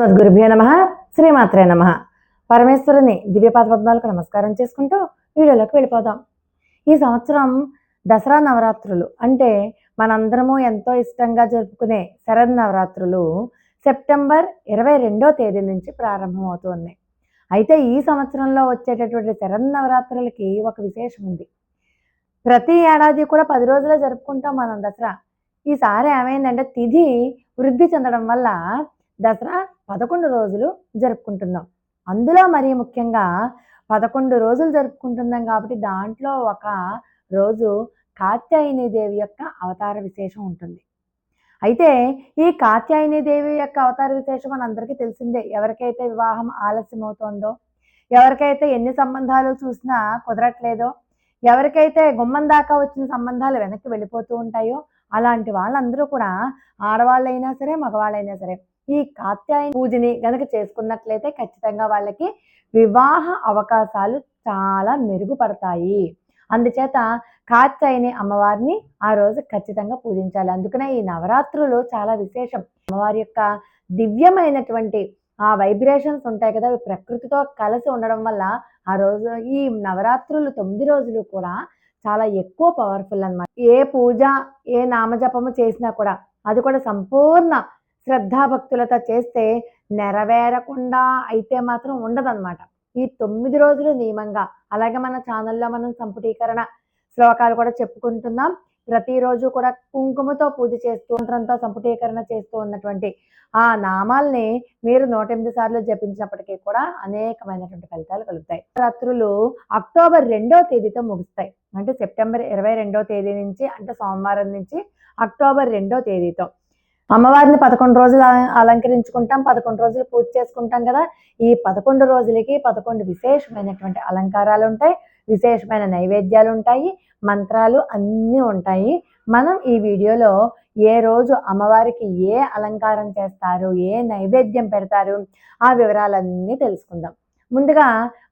గురుభ్యో నమ శ్రీమాత్రే నమ. పరమేశ్వరుని దివ్యపాద పద్మాలకు నమస్కారం చేసుకుంటూ వీడియోలోకి వెళ్ళిపోదాం. ఈ సంవత్సరం దసరా నవరాత్రులు అంటే మనందరము ఎంతో ఇష్టంగా జరుపుకునే శరద్ నవరాత్రులు సెప్టెంబర్ ఇరవై రెండో తేదీ నుంచి ప్రారంభమవుతుంది. అయితే ఈ సంవత్సరంలో వచ్చేటటువంటి శరద్ నవరాత్రులకి ఒక విశేషం ఉంది. ప్రతి ఏడాది కూడా పది రోజులే జరుపుకుంటాం మనం దసరా. ఈసారి ఏమైందంటే తిథి వృద్ధి చెందడం వల్ల దసరా పదకొండు రోజులు జరుపుకుంటున్నాం. అందులో మరీ ముఖ్యంగా పదకొండు రోజులు జరుపుకుంటున్నాం కాబట్టి దాంట్లో ఒక రోజు కాత్యాయని దేవి యొక్క అవతార విశేషం ఉంటుంది. అయితే ఈ కాత్యాయని దేవి యొక్క అవతార విశేషం మనందరికీ తెలిసిందే. ఎవరికైతే వివాహం ఆలస్యం అవుతోందో ఎవరికైతే ఎన్ని సంబంధాలు చూసినా కుదరట్లేదో ఎవరికైతే గుమ్మం దాకా వచ్చిన సంబంధాలు వెనక్కి వెళ్ళిపోతూ ఉంటాయో అలాంటి వాళ్ళందరూ కూడా ఆడవాళ్ళైనా సరే మగవాళ్ళైనా సరే ఈ కాత్యాయని పూజని గనక చేసుకున్నట్లయితే ఖచ్చితంగా వాళ్ళకి వివాహ అవకాశాలు చాలా మెరుగుపడతాయి. అందుచేత కాత్యాయని అమ్మవారిని ఆ రోజు ఖచ్చితంగా పూజించాలి. అందుకనే ఈ నవరాత్రులు చాలా విశేషం. అమ్మవారి యొక్క దివ్యమైనటువంటి ఆ వైబ్రేషన్స్ ఉంటాయి కదా అవి ప్రకృతితో కలిసి ఉండడం వల్ల ఆ రోజు ఈ నవరాత్రులు తొమ్మిది రోజులు కూడా చాలా ఎక్కువ పవర్ఫుల్ అనమాట ఏ పూజ ఏ నామజపము చేసినా కూడా అది కూడా సంపూర్ణ శ్రద్ధాభక్తులతో చేస్తే నెరవేరకుండా అయితే మాత్రం ఉండదన్నమాట. ఈ తొమ్మిది రోజులు నియమంగా అలాగే మన ఛానల్లో మనం సంపుటీకరణ శ్లోకాలు కూడా చెప్పుకుంటున్నాం. ప్రతిరోజు కూడా కుంకుమతో పూజ చేస్తూ మంత్రంతో సంపుటీకరణ చేస్తూ ఉన్నటువంటి ఆ నామాల్ని మీరు నూట ఎనిమిది సార్లు జపించినప్పటికీ కూడా అనేకమైనటువంటి ఫలితాలు కలుగుతాయి. రాత్రులు అక్టోబర్ రెండో తేదీతో ముగుస్తాయి. అంటే సెప్టెంబర్ ఇరవై రెండో తేదీ నుంచి అంటే సోమవారం నుంచి అక్టోబర్ రెండో తేదీతో. అమ్మవారిని పదకొండు రోజులు అలంకరించుకుంటాం పదకొండు రోజులు పూజ చేసుకుంటాం కదా. ఈ పదకొండు రోజులకి పదకొండు విశేషమైనటువంటి అలంకారాలు ఉంటాయి విశేషమైన నైవేద్యాలు ఉంటాయి మంత్రాలు అన్నీ ఉంటాయి. మనం ఈ వీడియోలో ఏ రోజు అమ్మవారికి ఏ అలంకారం చేస్తారు ఏ నైవేద్యం పెడతారు ఆ వివరాలన్నీ తెలుసుకుందాం. ముందుగా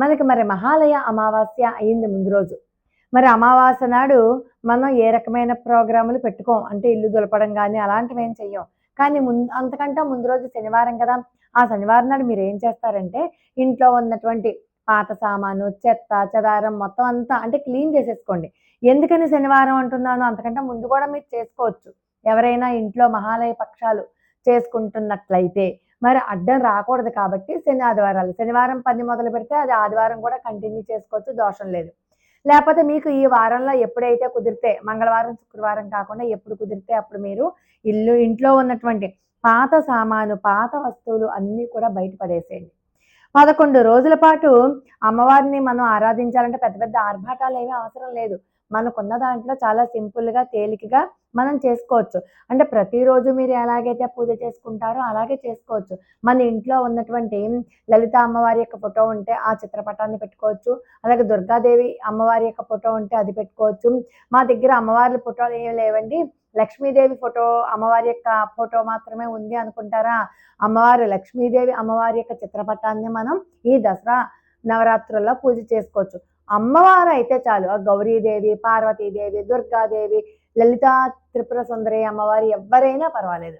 మనకి మరి మహాలయ అమావాస్య అయింది ముందు రోజు. మరి అమావాస్య నాడు మనం ఏ రకమైన ప్రోగ్రాములు పెట్టుకోం? అంటే ఇల్లు దులపడం కానీ అలాంటివి ఏం చెయ్యం. కానీ ముందు అంతకంటే ముందు రోజు శనివారం కదా. ఆ శనివారం నాడు మీరు ఏం చేస్తారంటే ఇంట్లో ఉన్నటువంటి పాత సామాను చెత్త చెదారం మొత్తం అంతా అంటే క్లీన్ చేసేసుకోండి. ఎందుకని శనివారం అంటున్నాను? అంతకంటే ముందు కూడా మీరు చేసుకోవచ్చు. ఎవరైనా ఇంట్లో మహాలయ పక్షాలు చేసుకుంటున్నట్లయితే మరి అడ్డం రాకూడదు కాబట్టి శని ఆదివారాలు. శనివారం పని మొదలు పెడితే అది ఆదివారం కూడా కంటిన్యూ చేసుకోవచ్చు. దోషం లేదు. లేకపోతే మీకు ఈ వారంలో ఎప్పుడైతే కుదిరితే మంగళవారం శుక్రవారం కాకుండా ఎప్పుడు కుదిరితే అప్పుడు మీరు ఇల్లు ఇంట్లో ఉన్నటువంటి పాత సామాను పాత వస్తువులు అన్నీ కూడా బయటపడేసేయండి పదకొండు రోజుల పాటు అమ్మవారిని మనం ఆరాధించాలంటే పెద్ద పెద్ద ఆర్భాటాలు ఏమీ అవసరం లేదు. మనకున్న దాంట్లో చాలా సింపుల్గా తేలికగా మనం చేసుకోవచ్చు. అంటే ప్రతిరోజు మీరు ఎలాగైతే పూజ చేసుకుంటారో అలాగే చేసుకోవచ్చు. మన ఇంట్లో ఉన్నటువంటి లలిత అమ్మవారి యొక్క ఫోటో ఉంటే ఆ చిత్రపటాన్ని పెట్టుకోవచ్చు. అలాగే దుర్గాదేవి అమ్మవారి యొక్క ఫోటో ఉంటే అది పెట్టుకోవచ్చు. మా దగ్గర అమ్మవారి ఫోటోలు ఏమి లేవండి. లక్ష్మీదేవి ఫోటో అమ్మవారి యొక్క ఫోటో మాత్రమే ఉంది అనుకుంటారా? అమ్మవారు లక్ష్మీదేవి అమ్మవారి యొక్క చిత్రపటాన్ని మనం ఈ దసరా నవరాత్రుల్లో పూజ చేసుకోవచ్చు. అమ్మవారు అయితే చాలు. ఆ గౌరీదేవి పార్వతీదేవి దుర్గాదేవి లలిత త్రిపుర సుందరి అమ్మవారి ఎవరైనా పర్వాలేదు.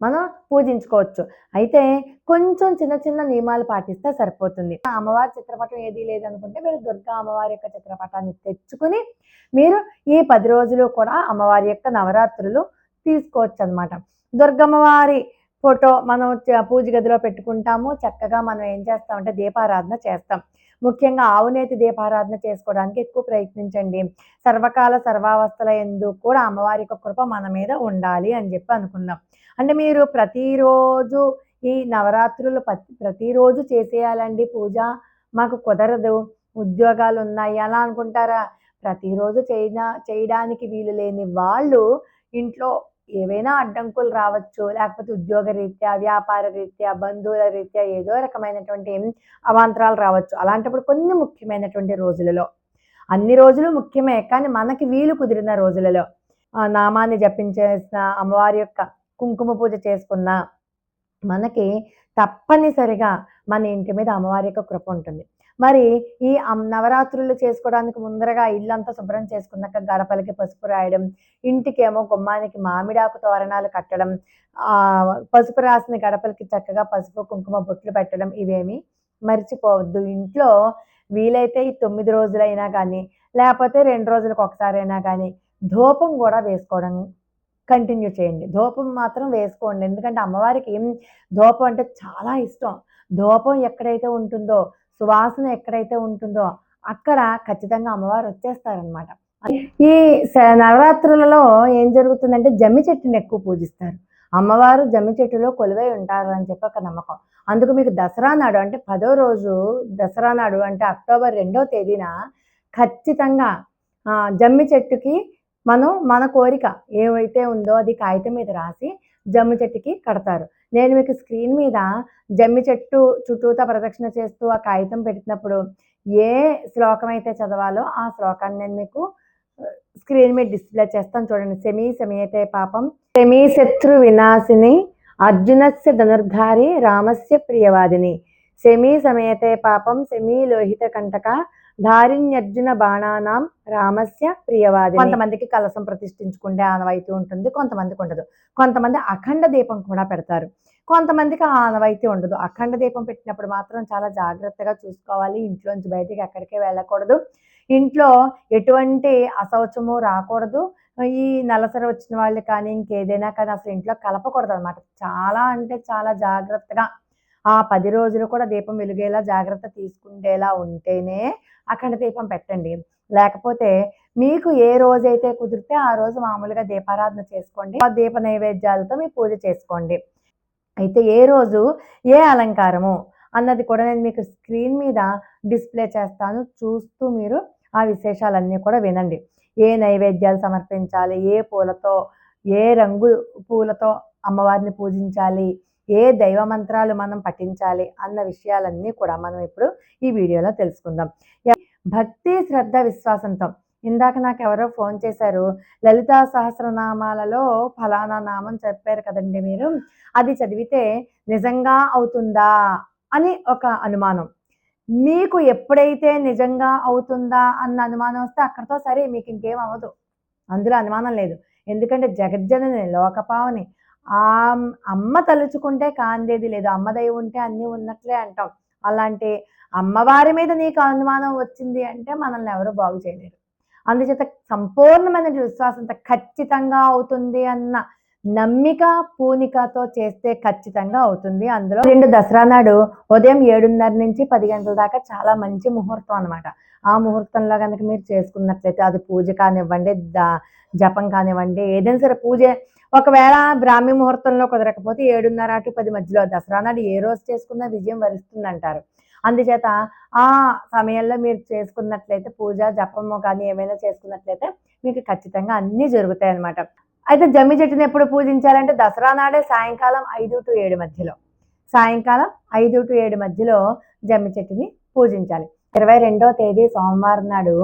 మనం పూజించుకోవచ్చు. అయితే కొంచెం చిన్న చిన్న నియమాలు పాటిస్తే సరిపోతుంది. అమ్మవారి చిత్రపటం ఏది లేదనుకుంటే మీరు దుర్గా అమ్మవారి యొక్క చిత్రపటాన్ని తెచ్చుకుని మీరు ఈ పది రోజులు కూడా అమ్మవారి యొక్క నవరాత్రులు తీసుకోవచ్చు అనమాట దుర్గమ్మవారి ఫోటో మనం పూజ గదిలో పెట్టుకుంటాము. చక్కగా మనం ఏం చేస్తామంటే దీపారాధన చేస్తాం. ముఖ్యంగా ఆవునేతి దీపారాధన చేసుకోవడానికి ఎక్కువ ప్రయత్నించండి. సర్వకాల సర్వావస్థల ఎందు కూడా అమ్మవారి యొక్క కృప మన మీద ఉండాలి అని చెప్పి అనుకున్నాం. అంటే మీరు ప్రతిరోజు ఈ నవరాత్రులు ప్రతి ప్రతిరోజు చేసేయాలండి పూజ. మాకు కుదరదు. ఉద్యోగాలు ఉన్నాయి. అలా అనుకుంటారా? ప్రతిరోజు చేయనా చేయడానికి వీలు లేని వాళ్ళు ఇంట్లో ఏవైనా అడ్డంకులు రావచ్చు. లేకపోతే ఉద్యోగ రీత్యా వ్యాపార రీత్యా బంధువుల రీత్యా ఏదో రకమైనటువంటి అవాంతరాలు రావచ్చు. అలాంటప్పుడు కొన్ని ముఖ్యమైనటువంటి రోజులలో. అన్ని రోజులు ముఖ్యమే కానీ మనకి వీలు కుదిరిన రోజులలో. నామాన్ని జపించేసిన అమ్మవారి యొక్క కుంకుమ పూజ చేసుకున్న మనకి తప్పనిసరిగా మన ఇంటి మీద అమ్మవారి యొక్క కృప ఉంటుంది. మరి ఈ నవరాత్రులు చేసుకోవడానికి ముందరగా ఇల్లంతా శుభ్రం చేసుకున్నాక గడపలకి పసుపు రాయడం ఇంటికేమో గుమ్మానికి మామిడాకు తోరణాలు కట్టడం పసుపు రాసిన గడపలకి చక్కగా పసుపు కుంకుమ బొట్లు పెట్టడం ఇవేమి మర్చిపోవద్దు. ఇంట్లో వీలైతే ఈ తొమ్మిది రోజులైనా కానీ లేకపోతే రెండు రోజులకు ఒకసారైనా కానీ ధూపం కూడా వేసుకోవడం కంటిన్యూ చేయండి. ధూపం మాత్రం వేసుకోండి. ఎందుకంటే అమ్మవారికి ధూపం అంటే చాలా ఇష్టం. ధూపం ఎక్కడైతే ఉంటుందో సువాసన ఎక్కడైతే ఉంటుందో అక్కడ ఖచ్చితంగా అమ్మవారు వచ్చేస్తారనమాట ఈ స- నవరాత్రులలో ఏం జరుగుతుందంటే జమ్మి చెట్టుని ఎక్కువ పూజిస్తారు. అమ్మవారు జమ్మి చెట్టులో కొలువై ఉంటారు అని చెప్పి ఒక నమ్మకం. అందుకు మీకు దసరా నాడు అంటే పదో రోజు దసరా నాడు అంటే అక్టోబర్ రెండో తేదీన ఖచ్చితంగా జమ్మి చెట్టుకి మనం మన కోరిక ఏవైతే ఉందో అది కాగితం మీద రాసి జమ్మి చెట్టుకి కడతారు. నేను మీకు స్క్రీన్ మీద జమ్మి చెట్టు చుట్టూతా ప్రదక్షిణ చేస్తూ ఆ కాగితం పెట్టినప్పుడు ఏ శ్లోకం అయితే చదవాలో ఆ శ్లోకాన్ని నేను మీకు స్క్రీన్ మీద డిస్ప్లే చేస్తాను చూడండి. సెమీ సమయతే పాపం. సెమీ శత్రు వినాశిని అర్జునస్య ధనుర్ధారి రామస్య ప్రియవాదిని. సెమీ సమయతే పాపం. సెమీ లోహిత కంటక ధారిణ్యర్జున బాణానాం రామస్య ప్రియవాది కొంతమందికి కలసం ప్రతిష్ఠించుకుంటే ఆనవాయితీ ఉంటుంది కొంతమందికి ఉండదు. కొంతమంది అఖండ దీపం కూడా పెడతారు. కొంతమందికి ఆ ఆనవాయితీ ఉండదు. అఖండ దీపం పెట్టినప్పుడు మాత్రం చాలా జాగ్రత్తగా చూసుకోవాలి. ఇంట్లోంచి బయటికి ఎక్కడికే వెళ్ళకూడదు. ఇంట్లో ఎటువంటి అశౌచము రాకూడదు. ఈ నలసర వచ్చిన వాళ్ళు కానీ ఇంకేదైనా కానీ అసలు ఇంట్లో కలపకూడదు అనమాట చాలా అంటే చాలా జాగ్రత్తగా ఆ పది రోజులు కూడా దీపం వెలిగేలా జాగ్రత్త తీసుకుండేలా ఉంటేనే అఖండ దీపం పెట్టండి. లేకపోతే మీకు ఏ రోజైతే కుదిరితే ఆ రోజు మామూలుగా దీపారాధన చేసుకోండి. ఆ దీప నైవేద్యాలతో మీ పూజ చేసుకోండి. అయితే ఏ రోజు ఏ అలంకారము అన్నది కూడా నేను మీకు స్క్రీన్ మీద డిస్ప్లే చేస్తాను. చూస్తూ మీరు ఆ విశేషాలన్నీ కూడా వినండి. ఏ నైవేద్యాలు సమర్పించాలి? ఏ పూలతో ఏ రంగు పూలతో అమ్మవారిని పూజించాలి? ఏ దైవ మంత్రాలు మనం పఠించాలి అన్న విషయాలన్నీ కూడా మనం ఇప్పుడు ఈ వీడియోలో తెలుసుకుందాం. భక్తి శ్రద్ధ విశ్వాసంతో. ఇందాక నాకు ఎవరో ఫోన్ చేశారు. లలితా సహస్రనామాలలో ఫలానా నామం చెప్పారు కదండి మీరు. అది చదివితే నిజంగా అవుతుందా అని ఒక అనుమానం. మీకు ఎప్పుడైతే నిజంగా అవుతుందా అన్న అనుమానం వస్తే అక్కడితో సరే మీకు ఇంకేం అవ్వదు. అందులో అనుమానం లేదు. ఎందుకంటే జగజ్జనని లోకపావని ఆ అమ్మ తలుచుకుంటే కాందేది లేదు. అమ్మ దయ ఉంటే అన్నీ ఉన్నట్లే అంటాం. అలాంటి అమ్మవారి మీద నీకు అనుమానం వచ్చింది అంటే మనల్ని ఎవరు బాగు చేయలేరు. అందుచేత సంపూర్ణమైన విశ్వాసంత ఖచ్చితంగా అవుతుంది అన్న నమ్మిక పూనికతో చేస్తే ఖచ్చితంగా అవుతుంది. అందులో రెండు దసరా నాడు ఉదయం ఏడున్నర నుంచి పది గంటల దాకా చాలా మంచి ముహూర్తం అనమాట ఆ ముహూర్తంలో కనుక మీరు చేసుకున్నట్లయితే అది పూజ కానివ్వండి దా జపం కానివ్వండి ఏదైనా సరే పూజ ఒకవేళ బ్రాహ్మీ ముహూర్తంలో కుదరకపోతే ఏడున్నర అటు పది మధ్యలో దసరా నాడు ఏ రోజు చేసుకున్నా విజయం వరిస్తుందంటారు. అందుచేత ఆ సమయంలో మీరు చేసుకున్నట్లయితే పూజ జపము కానీ ఏమైనా చేసుకున్నట్లయితే మీకు ఖచ్చితంగా అన్నీ జరుగుతాయి అన్నమాట అయితే జమ్మి చెట్టుని ఎప్పుడు పూజించాలంటే దసరా నాడే సాయంకాలం ఐదు టు ఏడు మధ్యలో. సాయంకాలం ఐదు టు ఏడు మధ్యలో జమ్మి చెట్టుని పూజించాలి. ఇరవై రెండో తేదీ సోమవారం నాడు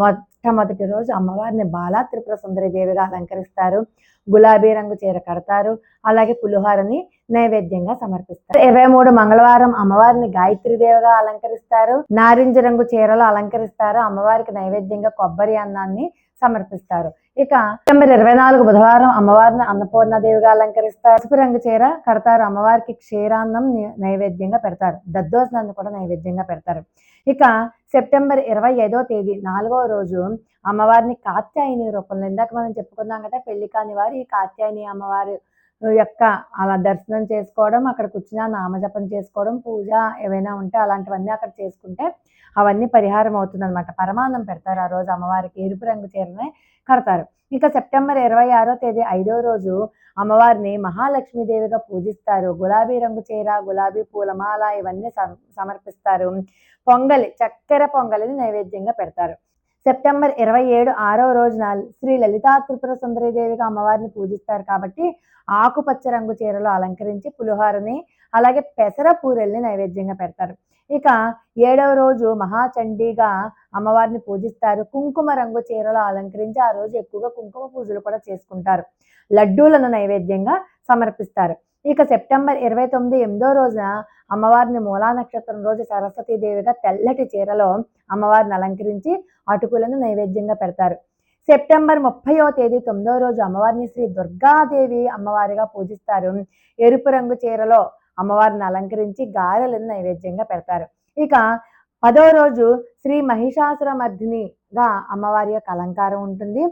మొట్టమొదటి రోజు అమ్మవారిని బాలా త్రిపుర సుందరి దేవిగా అలంకరిస్తారు. గులాబీ రంగు చీర కడతారు. అలాగే పులిహోరని నైవేద్యంగా సమర్పిస్తారు. ఇరవై మూడు మంగళవారం అమ్మవారిని గాయత్రి దేవిగా అలంకరిస్తారు. నారింజ రంగు చీరలు అలంకరిస్తారు. అమ్మవారికి నైవేద్యంగా కొబ్బరి అన్నాన్ని సమర్పిస్తారు. ఇక సెప్టెంబర్ ఇరవై నాలుగు బుధవారం అమ్మవారిని అన్నపూర్ణాదేవిగా అలంకరిస్తారు. పసుపు రంగు చీర కడతారు. అమ్మవారికి క్షీరాన్నం ని- నైవేద్యంగా పెడతారు. దద్దోజనాన్ని కూడా నైవేద్యంగా పెడతారు. ఇక సెప్టెంబర్ ఇరవై ఐదో తేదీ నాలుగవ రోజు అమ్మవారిని కాత్యాయని రూపంలో ఇందాక మనం చెప్పుకున్నాం కదా పెళ్ళి కాని వారు ఈ కాత్యాయని అమ్మవారి యొక్క అలా దర్శనం చేసుకోవడం అక్కడ కూర్చున్న నామజపం చేసుకోవడం పూజ ఏవైనా ఉంటే అలాంటివన్నీ అక్కడ చేసుకుంటే అవన్నీ పరిహారం అవుతుంది అనమాట పరమాన్నం పెడతారు ఆ రోజు అమ్మవారికి ఎరుపు రంగు చీరనే కడతారు. ఇక సెప్టెంబర్ ఇరవై ఆరో తేదీ ఐదో రోజు అమ్మవారిని మహాలక్ష్మీదేవిగా పూజిస్తారు. గులాబీ రంగు చీర గులాబీ పూలమాల ఇవన్నీ సమ- సమర్పిస్తారు. పొంగలి చక్కెర పొంగలిని నైవేద్యంగా పెడతారు. సెప్టెంబర్ ఇరవై ఏడు ఆరవ రోజున శ్రీ లలితా త్రిపుర సుందరీదేవిగా అమ్మవారిని పూజిస్తారు కాబట్టి ఆకుపచ్చ రంగు చీరలు అలంకరించి పులిహోరని అలాగే పెసర పూరెల్ని నైవేద్యంగా పెడతారు. ఇక ఏడవ రోజు మహాచండీగా అమ్మవారిని పూజిస్తారు. కుంకుమ రంగు చీరలు అలంకరించి ఆ రోజు ఎక్కువగా కుంకుమ పూజలు కూడా చేసుకుంటారు. లడ్డూలను నైవేద్యంగా సమర్పిస్తారు. ఇక సెప్టెంబర్ ఇరవై తొమ్మిది ఎనిమిదో రోజున అమ్మవారిని మూలా నక్షత్రం రోజు సరస్వతీదేవిగా తెల్లటి చీరలో అమ్మవారిని అలంకరించి అటుకులను నైవేద్యంగా పెడతారు. సెప్టెంబర్ ముప్పైవ తేదీ తొమ్మిదో రోజు అమ్మవారిని శ్రీ దుర్గాదేవి అమ్మవారిగా పూజిస్తారు. ఎరుపు రంగు చీరలో అమ్మవారిని అలంకరించి గారెలను నైవేద్యంగా పెడతారు. ఇక పదో రోజు శ్రీ మహిషాసుర మర్దినిగా అమ్మవారి యొక్క అలంకారం ఉంటుంది.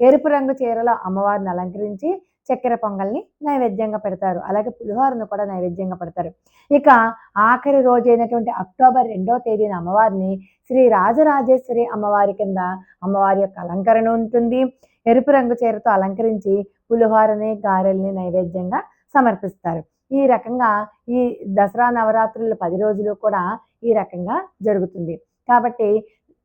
ఎరుపు రంగు చీరలో అమ్మవారిని అలంకరించి చక్కెర పొంగల్ని నైవేద్యంగా పెడతారు. అలాగే పులిహోరను కూడా నైవేద్యంగా పెడతారు. ఇక ఆఖరి రోజు అయినటువంటి అక్టోబర్ రెండవ తేదీన అమ్మవారిని శ్రీ రాజరాజేశ్వరి అమ్మవారి కింద అమ్మవారి యొక్క అలంకరణ ఉంటుంది. ఎరుపు రంగు చీరతో అలంకరించి పులిహోరని గారెల్ని నైవేద్యంగా సమర్పిస్తారు. ఈ రకంగా ఈ దసరా నవరాత్రులు పది రోజులు కూడా ఈ రకంగా జరుగుతుంది. కాబట్టి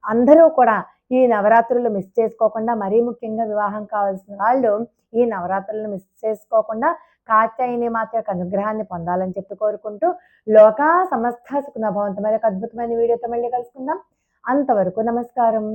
అందరూ కూడా ఈ నవరాత్రులు మిస్ చేసుకోకుండా మరీ ముఖ్యంగా వివాహం కావాల్సిన వాళ్ళు ఈ నవరాత్రులను మిస్ చేసుకోకుండా కాత్యాయని మాత యొక్క అనుగ్రహాన్ని పొందాలని చెప్పి కోరుకుంటూ లోకా సమస్త సుఖనభవంతమైన అద్భుతమైన వీడియోతో మళ్ళీ కలుసుకుందాం. అంతవరకు నమస్కారం.